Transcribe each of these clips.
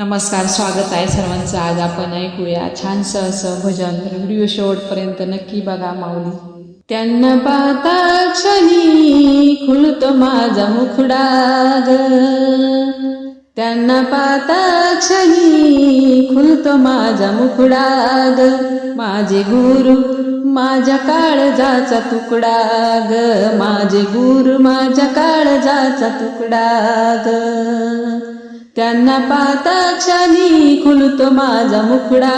नमस्कार स्वागत आहे सर्वांचं. आज आपण ऐकूया छानसं असं भजन व्हिडिओ शेवटपर्यंत नक्की बघा माऊली. त्यांना पाहता क्षणी खुलतो माझा मुखडा ग. त्यांना पाहता क्षणी खुलतो माझा मुखडा ग. माझे गुरु माझ्या काळजाचा तुकडा ग. माझे गुरु माझ्या काळजाचा तुकडा ग. त्यांना पाहताक्षणी खुलतो माझा मुखडा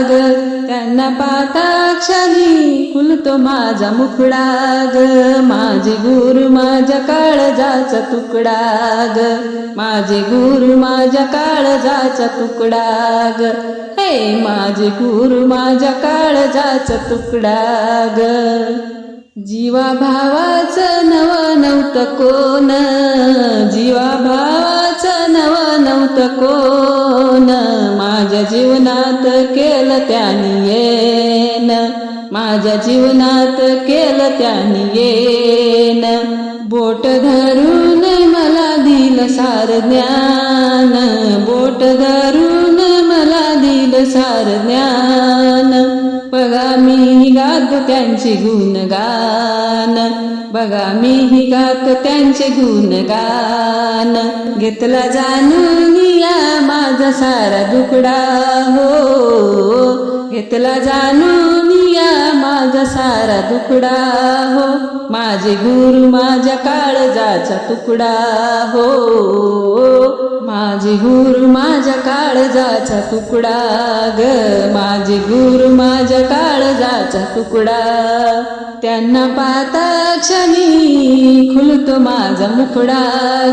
ग त्यांना पाहताक्षणी खुलतो माझा मुखडा ग माझे गुरु माझ्या काळजाचा तुकडा ग माझे गुरु माझ्या काळजाचा तुकडा ग हे माझे गुरु माझ्या काळजाचा तुकडा ग जीवा भावाचं नव नव्हतं कोण? जीवा जीवनात केलं त्यानी येन माझ्या जीवनात केलं त्यानी येन बोट धरून मला दिलं सार ज्ञान. बोट धरून मला दिलं सार ज्ञान. बघा मी गात त्यांचे गुणगान. बघा मी गात त्यांचे गुणगान. घेतला जाणून या माझा सारा दुकडा हो. घेतला जाणून या माझा सारा दुकडा हो. माझे गुरु माझ्या काळजाचा तुकडा हो. माझे गुरु माझ्या काळजाचा तुकडा ग. माझे गुरु माझ्या काळजाचा तुकडा. त्यांना पाहता क्षणी खुलतो माझा मुखडा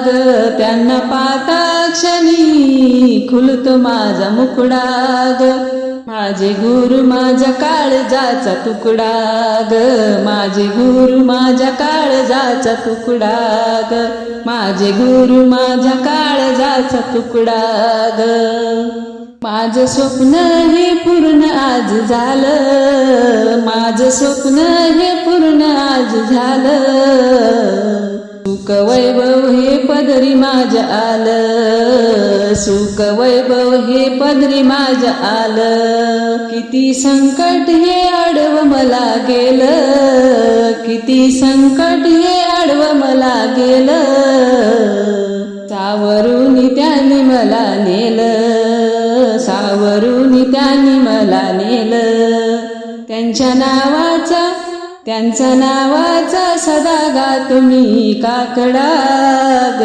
ग. त्यांना पाहता क्षणी खुलतो माझा मुखडा ग. माझे गुरु माझ्या काळजाचा तुकडा ग. माझे गुरु माझ्या काळजाचा तुकडा ग. माझे गुरु माझ्या काळजाचा तुकडा ग. माझं स्वप्न हे पूर्ण आज झालं. माझं स्वप्न हे पूर्ण आज झालं. सुख वैभव हे पदरी माझ आलं. सुख वैभव हे पदरी माझ आलं. किती संकट हे आडव मला गेलं. किती संकट हे आडव मला गेलं. सावरून त्याने मला नेलं सावरून त्याने मला नेलं. त्यांच्या नावाचा त्यांच्या नावाचा सदा गा मी काकडा ग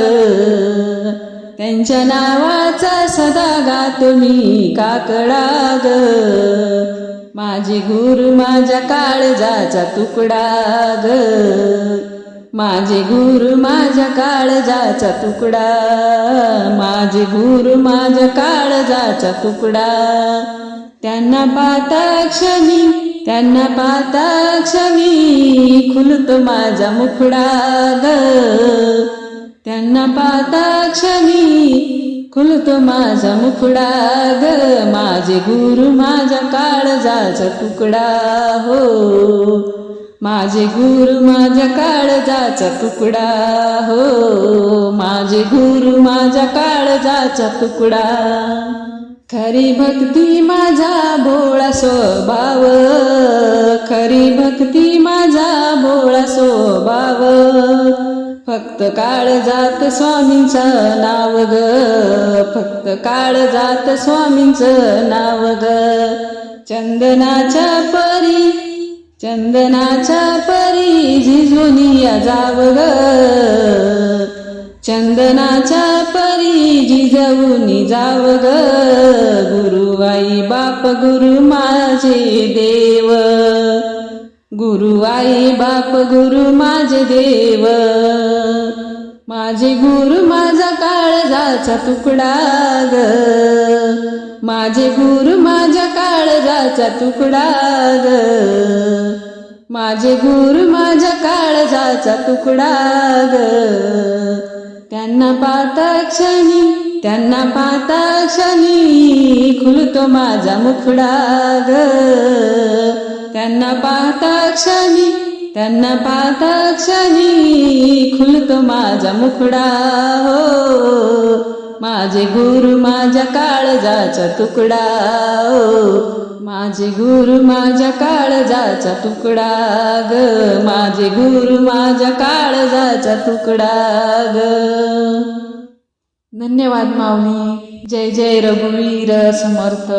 त्यांच्या नावाचा सदा गा मी काकडा ग माझे गुरु माझ्या काळजाचा तुकडा ग माझे गुरु माझ्या काळजाचा तुकडा. माझे गुरु माझ्या काळजाचा तुकडा. त्यांना पाहता क्षणी त्यांना पाहता क्षणी खुलतो माझा मुखडा ग. त्यांना पाहता क्षणी खुलतो माझा मुखडा ग. माझे गुरु माझ्या काळजाचा तुकडा हो. माझे गुरु माझ्या काळजाचा तुकडा हो माझे गुरु माझ्या काळजाचा तुकडा. खरी भक्ती माझा भोळा स्वभाव खरी भक्ती माझा भोळा स्वभाव. फक्त काळ जात स्वामींचं नाव ग फक्त काळ जात स्वामींचं नाव ग. चंदनाच्या परी चंदनाच्या परी झिजूनिया जाव ग चंदनाच्या परी जिजवूनी जाव ग गुरु आई बाप गुरु माझे देव. गुरु आई बाप गुरु माझे देव. माझे गुरु माझा काळजाचा तुकडा ग. माझे गुरु माझ्या काळजाचा तुकडा ग. माझे गुरु माझ्या काळजाचा तुकडा ग. त्यांना पाहता क्षणी त्यांना पाहता क्षणी खुलतो माझा मुखडा ग. त्यांना पाहता क्षणी त्यांना पाहता क्षणी खुलतो माझा मुखडा हो. माझे गुरु माझ्या काळजाचा तुकडा ओ माझे गुरु माझ्या काळजाचा तुकडा ग. माझे गुरु माझ्या काळजाचा तुकडा ग. धन्यवाद माऊली. जय जय रघुवीर समर्थ.